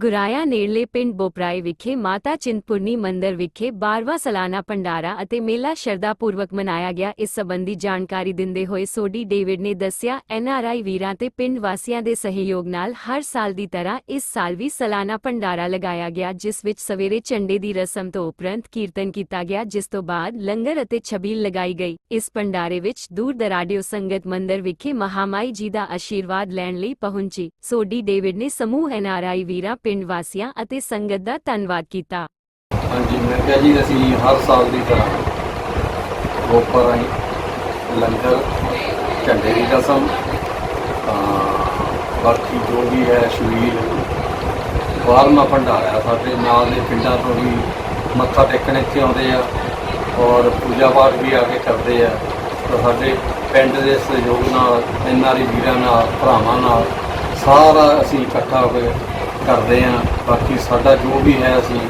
ਗੁਰਾਇਆ ਨੇੜਲੇ ਪਿੰਡ ਬੋਪਰਾਏ ਵਿਖੇ ਮਾਤਾ ਚਿੰਤਪੁਰਨੀ ਮੰਦਿਰ ਵਿਖੇ 12ਵਾਂ ਸਾਲਾਨਾ ਭੰਡਾਰਾ ਅਤੇ ਮੇਲਾ ਸ਼ਰਧਾਪੂਰਵਕ ਮਨਾਇਆ ਗਿਆ। ਇਸ ਸੰਬੰਧੀ ਜਾਣਕਾਰੀ ਦਿੰਦੇ ਹੋਏ ਸੋਡੀ ਡੇਵਿਡ ਨੇ ਦੱਸਿਆ ਐਨਆਰਆਈ ਵੀਰਾਂ ਤੇ ਪਿੰਡ ਵਾਸੀਆਂ ਦੇ ਸਹਿਯੋਗ ਨਾਲ ਹਰ ਸਾਲ ਦੀ ਤਰ੍ਹਾਂ ਇਸ ਸਾਲ ਵੀ ਸਾਲਾਨਾ ਭੰਡਾਰਾ ਲਗਾਇਆ ਗਿਆ, ਜਿਸ ਵਿੱਚ ਸਵੇਰੇ ਝੰਡੇ ਦੀ ਰਸਮ ਤੋਂ ਉਪਰੰਤ ਕੀਰਤਨ ਕੀਤਾ ਗਿਆ, ਜਿਸ ਤੋਂ ਬਾਅਦ ਲੰਗਰ ਅਤੇ ਛਬੀਲ ਲਗਾਈ ਗਈ। ਇਸ ਭੰਡਾਰੇ ਵਿੱਚ ਦੂਰ ਦਰਾਡਿਓ ਸੰਗਤ ਮੰਦਿਰ ਵਿਖੇ ਮਹਾਮਾਈ ਜੀ ਦਾ ਆਸ਼ੀਰਵਾਦ ਲੈਣ ਲਈ ਪਹੁੰਚੀ। ਸੋਢੀ ਡੇਵਿਡ ਨੇ ਸਮੂਹ ਐਨਆਰਆਈ ਵੀਰਾਂ ਪਿੰਡ ਵਾਸੀਆਂ ਅਤੇ ਸੰਗਤ ਦਾ ਧੰਨਵਾਦ ਕੀਤਾ। ਹਾਂਜੀ, ਮੈਂ ਕਿਹਾ ਜੀ, ਅਸੀਂ ਹਰ ਸਾਲ ਦੀ ਤਰ੍ਹਾਂ ਰੋਪੜ ਰਾਹੀਂ ਲੰਗਰ, ਝੰਡੇ ਦੀ ਰਸਮ ਬਾਕੀ ਜੋ ਵੀ ਹੈ ਸ਼ਵੀਲ ਬਾਰਮਾ ਭੰਡਾਰਾ ਸਾਡੇ ਨਾਲ ਦੇ ਪਿੰਡਾਂ ਤੋਂ ਵੀ ਮੱਥਾ ਟੇਕਣ ਇੱਥੇ ਆਉਂਦੇ ਆ ਔਰ ਪੂਜਾ ਪਾਠ ਵੀ ਆ ਕੇ ਕਰਦੇ ਆ। ਤਾਂ ਸਾਡੇ ਪਿੰਡ ਦੇ ਸਹਿਯੋਗ ਨਾਲ ਐਨਆਰਈ ਵੀਰਾਂ ਨਾਲ, ਭਰਾਵਾਂ ਨਾਲ ਸਾਰਾ ਅਸੀਂ ਇਕੱਠਾ ਹੋ ਕੇ ਕਰਦੇ ਆ ਬਾਕੀ ਸਾਡਾ ਜੋ ਵੀ ਹੈ ਅਸੀਂ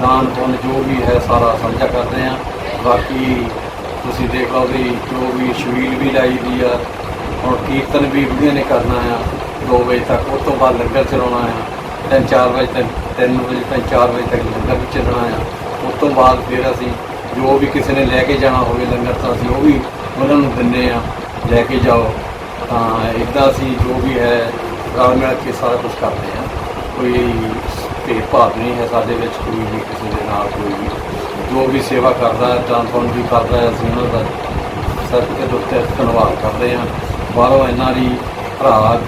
ਦਾਨ ਪੁੰਨ ਜੋ ਵੀ ਹੈ ਸਾਰਾ ਸਾਂਝਾ ਕਰਦੇ ਆ ਬਾਕੀ ਤੁਸੀਂ ਦੇਖ ਲਓ ਵੀ ਜੋ ਵੀ ਸ਼ਵੀਲ ਵੀ ਲਾਈ ਦੀ ਆ ਔਰ ਕੀਰਤਨ ਵੀ ਵੀਡੀਓ ਨੇ ਕਰਨਾ ਆ। 2 ਵਜੇ ਤੱਕ ਉਸ ਤੋਂ ਬਾਅਦ ਲੰਗਰ ਚਲਾਉਣਾ ਆ। ਤਿੰਨ ਚਾਰ ਵਜੇ ਤੱਕ 3 ਵਜੇ ਤੱਕ 4 ਵਜੇ ਤੱਕ ਲੰਗਰ ਵੀ ਚੱਲਣਾ ਆ। ਉਸ ਤੋਂ ਬਾਅਦ ਫਿਰ ਅਸੀਂ ਜੋ ਵੀ ਕਿਸੇ ਨੇ ਲੈ ਕੇ ਜਾਣਾ ਹੋਵੇ ਲੰਗਰ ਤਾਂ ਅਸੀਂ ਉਹ ਵੀ ਉਹਨਾਂ ਨੂੰ ਦਿੰਦੇ ਆ। ਲੈ ਕੇ ਜਾਓ। ਤਾਂ ਇਦਾਂ ਅਸੀਂ ਜੋ ਵੀ ਹੈ ਰਲ ਮਿਲ ਕੇ ਸਾਰਾ ਕੁਝ ਕਰਦੇ ਆ ਕੋਈ ਭੇਦਭਾਵ ਨਹੀਂ ਹੈ ਸਾਡੇ ਵਿੱਚ ਕੋਈ ਵੀ ਕਿਸੇ ਦੇ ਨਾਲ ਕੋਈ ਵੀ। ਜੋ ਵੀ ਸੇਵਾ ਕਰਦਾ ਹੈ ਤਾਂ ਤੁਹਾਨੂੰ ਵੀ ਕਰਦਾ ਹੈ, ਅਸੀਂ ਉਹਨਾਂ ਦਾ ਸਰ ਉੱਤੇ ਧੰਨਵਾਦ ਕਰਦੇ ਹਾਂ ਬਾਹਰੋਂ ਇਹਨਾਂ ਦੀ ਭਰਾ